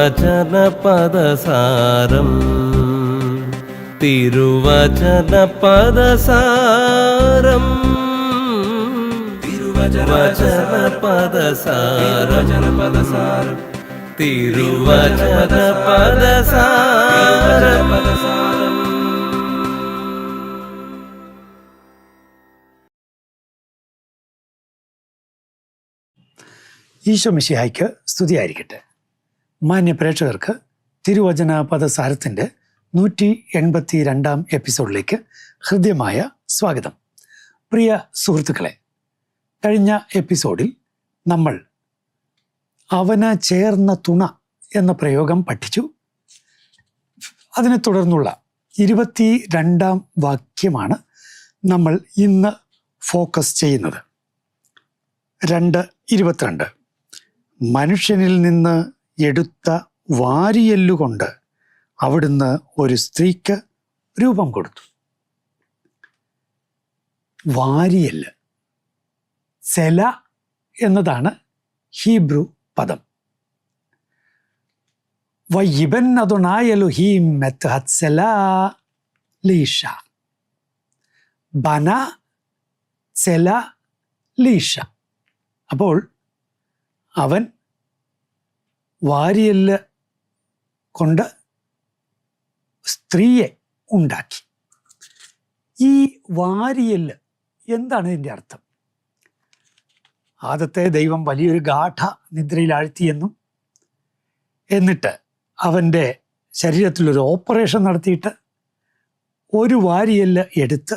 തിരുവചന പദസാരം തിരുവചന പദസാരം തിരുവചന പദസാരം തിരുവചന പദസാരം ഈശോ മിശിഹായ്ക്ക് സ്തുതിയായിരിക്കട്ടെ. മാന്യ പ്രേക്ഷകർക്ക് തിരുവചന പദസാരത്തിന്റെ നൂറ്റി എൺപത്തി രണ്ടാം എപ്പിസോഡിലേക്ക് ഹൃദ്യമായ സ്വാഗതം. പ്രിയ സുഹൃത്തുക്കളെ കഴിഞ്ഞ എപ്പിസോഡിൽ നമ്മൾ അവന് ചേർന്ന തുണ എന്ന പ്രയോഗം പഠിച്ചു. അതിനെ തുടർന്നുള്ള ഇരുപത്തി രണ്ടാം വാക്യമാണ് നമ്മൾ ഇന്ന് ഫോക്കസ് ചെയ്യുന്നത്. രണ്ട് ഇരുപത്തിരണ്ട്. മനുഷ്യനിൽ നിന്ന് എടുത്ത വാരിയെല്ലുകൊണ്ട് അവിടുന്ന് ഒരു സ്ത്രീക്ക് രൂപം കൊടുത്തു. വാരിയല്ല്. സെല എന്നതാണ് ഹീബ്രു പദം. അതുണായലുഹീം മെത്ഹത്സല ലീഷ. ബന സെല ലീഷ. അപ്പോൾ അവൻ വാരിയല്ല് കൊണ്ട് സ്ത്രീയെ ഉണ്ടാക്കി. ഈ വാരിയല്ല് എന്താണ് ഇതിന്റെ അർത്ഥം? ആദത്തെ ദൈവം വലിയൊരു ഗാഠ നിദ്രയിൽ ആഴ്ത്തിയെന്നും എന്നിട്ട് അവന്റെ ശരീരത്തിലൊരു ഓപ്പറേഷൻ നടത്തിയിട്ട് ഒരു വാരിയല്ല് എടുത്ത്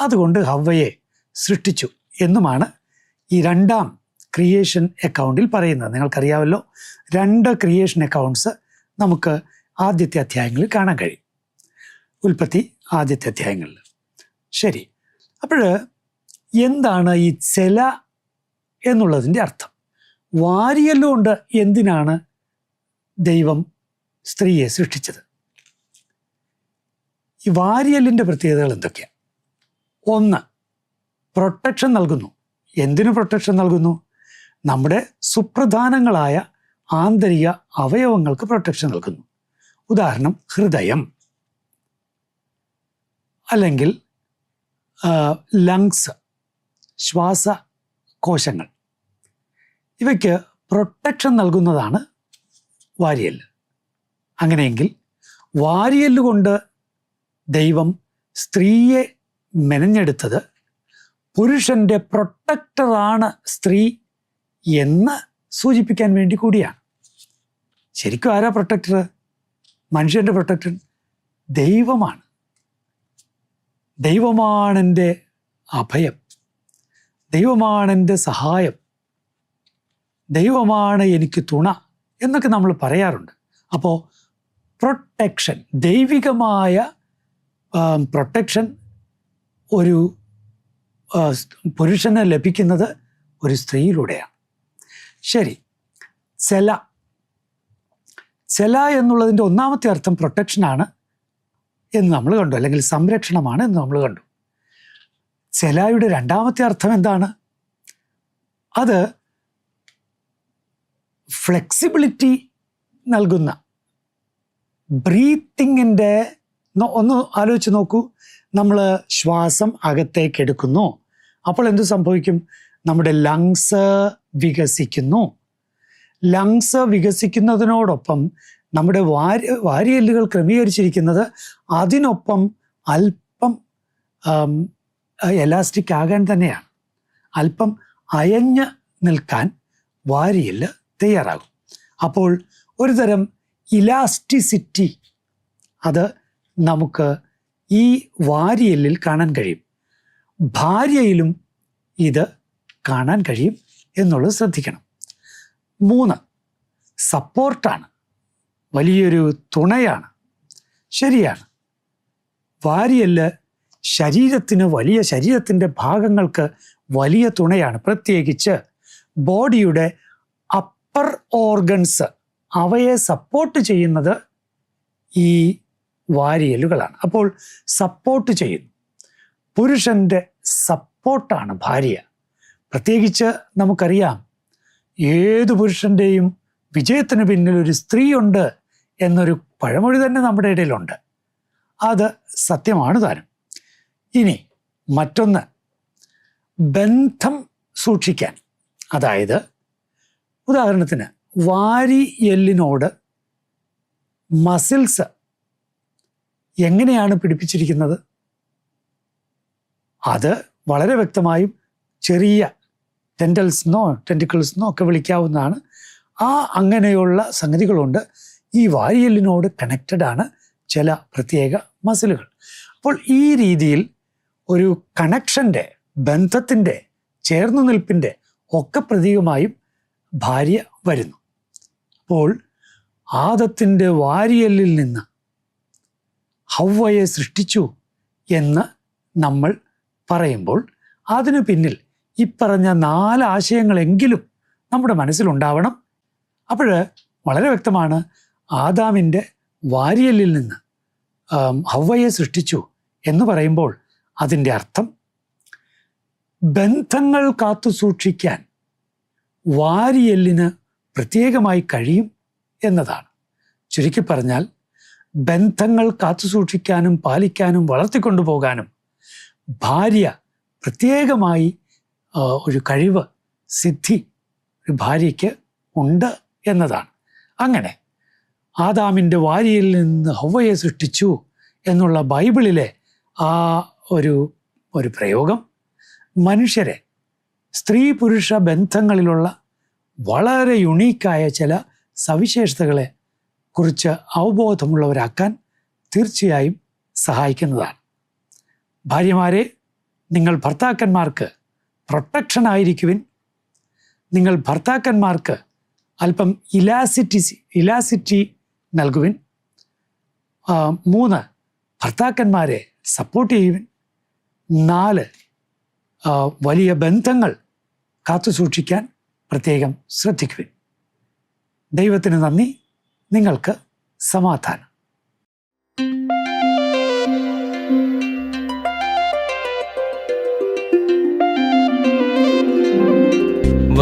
അതുകൊണ്ട് ഹവ്വയെ സൃഷ്ടിച്ചു എന്നുമാണ് ഈ രണ്ടാം ക്രിയേഷൻ അക്കൗണ്ടിൽ പറയുന്നത്. നിങ്ങൾക്കറിയാമല്ലോ രണ്ട് ക്രിയേഷൻ അക്കൗണ്ട്സ് നമുക്ക് ആദ്യത്തെ അധ്യായങ്ങളിൽ കാണാൻ കഴിയും. ഉൽപ്പത്തി ആദ്യത്തെ അധ്യായങ്ങളിൽ. ശരി. അപ്പോൾ എന്താണ് ഈ ചെല എന്നുള്ളതിന്റെ അർത്ഥം? വാരിയല്ലോണ്ട് എന്തിനാണ് ദൈവം സ്ത്രീയെ സൃഷ്ടിച്ചത്? ഈ വാരിയല്ലിന്റെ പ്രത്യേകതകൾ എന്തൊക്കെയാണ് ഒന്ന് പ്രൊട്ടക്ഷൻ നൽകുന്നു. എന്തിനു പ്രൊട്ടക്ഷൻ നൽകുന്നു? നമ്മുടെ സുപ്രധാനങ്ങളായ ആന്തരിക അവയവങ്ങൾക്ക് പ്രൊട്ടക്ഷൻ നൽകുന്നു. ഉദാഹരണം ഹൃദയം. അല്ലെങ്കിൽ ലങ്സ് ശ്വാസകോശങ്ങൾ. ഇവയ്ക്ക് പ്രൊട്ടക്ഷൻ നൽകുന്നതാണ് വാരിയല്ല്. അങ്ങനെയെങ്കിൽ വാരിയല്ല് കൊണ്ട് ദൈവം സ്ത്രീയെ മെനഞ്ഞെടുത്തത് പുരുഷന്റെ പ്രൊട്ടക്ടറാണ് സ്ത്രീ എന്ന് സൂചിപ്പിക്കാൻ വേണ്ടി കൂടിയാണ്. ശരിക്കും ആരാ പ്രൊട്ടക്ടർ മനുഷ്യന്റെ പ്രൊട്ടക്ടർ ദൈവമാണ്. ദൈവമാണെന്റെ അഭയം. ദൈവമാണെന്റെ സഹായം. ദൈവമാണ് എനിക്ക് തുണ എന്നൊക്കെ നമ്മൾ പറയാറുണ്ട്. അപ്പോൾ പ്രൊട്ടക്ഷൻ ദൈവികമായ പ്രൊട്ടക്ഷൻ ഒരു പുരുഷന് ലഭിക്കുന്നത് ഒരു സ്ത്രീയിലൂടെയാണ്. ശരി. ചെല ചെല എന്നുള്ളതിന്റെ ഒന്നാമത്തെ അർത്ഥം പ്രൊട്ടക്ഷനാണ് എന്ന് നമ്മൾ കണ്ടു. അല്ലെങ്കിൽ സംരക്ഷണമാണ് എന്ന് നമ്മൾ കണ്ടു. ചെലായുടെ രണ്ടാമത്തെ അർത്ഥം എന്താണ്? അത് ഫ്ലെക്സിബിലിറ്റി നൽകുന്ന ബ്രീത്തിങ്ങിന്റെ ഒന്ന് ആലോചിച്ച് നോക്കൂ. നമ്മൾ ശ്വാസം അകത്തേക്ക് എടുക്കുന്നു അപ്പോൾ എന്ത് സംഭവിക്കും? നമ്മുടെ ലങ്സ് വികസിക്കുന്നു. ലങ്സ് വികസിക്കുന്നതിനോടൊപ്പം നമ്മുടെ വാരി വാരിയെല്ലുകൾ ക്രമീകരിച്ചിരിക്കുന്നത് അതിനൊപ്പം അല്പം എലാസ്റ്റിക് ആകാൻ തന്നെയാണ്. അല്പം അയഞ്ഞ് നിൽക്കാൻ വാരിയൽ തയ്യാറാകും. അപ്പോൾ ഒരു തരം ഇലാസ്റ്റിസിറ്റി അത് നമുക്ക് ഈ വാരിയെല്ലിൽ കാണാൻ കഴിയും. ഭാര്യയിലും ഇത് കാണാൻ കഴിയും. എന്നുള്ളത് ശ്രദ്ധിക്കണം. മൂന്ന് സപ്പോർട്ടാണ്. വലിയൊരു തുണയാണ്. ശരിയാണ്. വാരിയല്ല് ശരീരത്തിന് വലിയ ശരീരത്തിന്റെ ഭാഗങ്ങൾക്ക് വലിയ തുണയാണ്. പ്രത്യേകിച്ച് ബോഡിയുടെ അപ്പർ ഓർഗൻസ് അവയെ സപ്പോർട്ട് ചെയ്യുന്നത് ഈ വാരിയലുകളാണ്. അപ്പോൾ സപ്പോർട്ട് ചെയ്യുന്നു. പുരുഷന്റെ സപ്പോർട്ടാണ് ഭാര്യ. പ്രത്യേകിച്ച് നമുക്കറിയാം ഏത് പുരുഷന്റെയും വിജയത്തിന് പിന്നിൽ ഒരു സ്ത്രീയുണ്ട് എന്നൊരു പഴമൊഴി തന്നെ നമ്മുടെ ഇടയിലുണ്ട്. അത് സത്യമാണ് താനും. ഇനി മറ്റൊന്ന് ബന്ധം സൂക്ഷിക്കാൻ. അതായത് ഉദാഹരണത്തിന് വാരി എല്ലിനോട് മസിൽസ് എങ്ങനെയാണ് പിടിപ്പിച്ചിരിക്കുന്നത്? അത് വളരെ വ്യക്തമായും ചെറിയ ടെൻഡൽസ്ന്നോ ടെന്റിക്കിൾസ്ന്നോ ഒക്കെ വിളിക്കാവുന്നതാണ്. ആ അങ്ങനെയുള്ള സംഗതികളുണ്ട്. ഈ വാരിയലിനോട് കണക്റ്റഡ് ആണ് ചില പ്രത്യേക മസിലുകൾ അപ്പോൾ ഈ രീതിയിൽ ഒരു കണക്ഷന്റെ ബന്ധത്തിന്റെ ചേർന്നു നിൽപ്പിന്റെ ഒക്കെ പ്രതീകമായും ഭാര്യ വരുന്നു. അപ്പോൾ ആദത്തിന്റെ വാരിയലിൽ നിന്ന് ഹൗവയെ സൃഷ്ടിച്ചു എന്ന് നമ്മൾ പറയുമ്പോൾ അതിനു പിന്നിൽ ഈ പറഞ്ഞ നാല് ആശയങ്ങളെങ്കിലും നമ്മുടെ മനസ്സിലുണ്ടാവണം. അപ്പോൾ വളരെ വ്യക്തമാണ് ആദാമിന്റെ വാരിയലിൽ നിന്ന് ഹവ്വയെ സൃഷ്ടിച്ചു എന്ന് പറയുമ്പോൾ അതിന്റെ അർത്ഥം ബന്ധങ്ങൾ കാത്തു സൂക്ഷിക്കാൻ വാരിയല്ലിന് പ്രത്യേകമായി കഴിയും എന്നതാണ്. ചുരുക്കി പറഞ്ഞാൽ ബന്ധങ്ങൾ കാത്തു സൂക്ഷിക്കാനും പാലിക്കാനും വളർത്തിക്കൊണ്ടുപോകാനും ഭാര്യ പ്രത്യേകമായി ഒരു കഴിവ് സിദ്ധി ഒരു ഭാര്യയ്ക്ക് ഉണ്ട് എന്നതാണ്. അങ്ങനെ ആദാമിന്റെ വാരിയിൽ നിന്ന് ഹൗവയെ സൃഷ്ടിച്ചു എന്നുള്ള ബൈബിളിലെ ആ ഒരു ഒരു പ്രയോഗം മനുഷ്യരെ സ്ത്രീ പുരുഷ ബന്ധങ്ങളിലുള്ള വളരെ യുണീക്കായ ചില സവിശേഷതകളെ കുറിച്ച് അവബോധമുള്ളവരാക്കാൻ തീർച്ചയായും സഹായിക്കുന്നതാണ്. ഭാര്യമാരെ നിങ്ങൾ ഭർത്താക്കന്മാർക്ക് പ്രൊട്ടക്ഷൻ ആയിരിക്കുവിൻ. നിങ്ങൾ ഭർത്താക്കന്മാർക്ക് അല്പം ഇലാസിറ്റി ഇലാസിറ്റി നൽകുവിൻ. മൂന്ന് ഭർത്താക്കന്മാരെ സപ്പോർട്ട് ചെയ്യുവിൻ. നാല് വലിയ ബന്ധങ്ങൾ കാത്തു സൂക്ഷിക്കാൻ പ്രത്യേകം ശ്രദ്ധിക്കുവിൻ. ദൈവത്തിന് നന്ദി. നിങ്ങൾക്ക് സമാധാനം.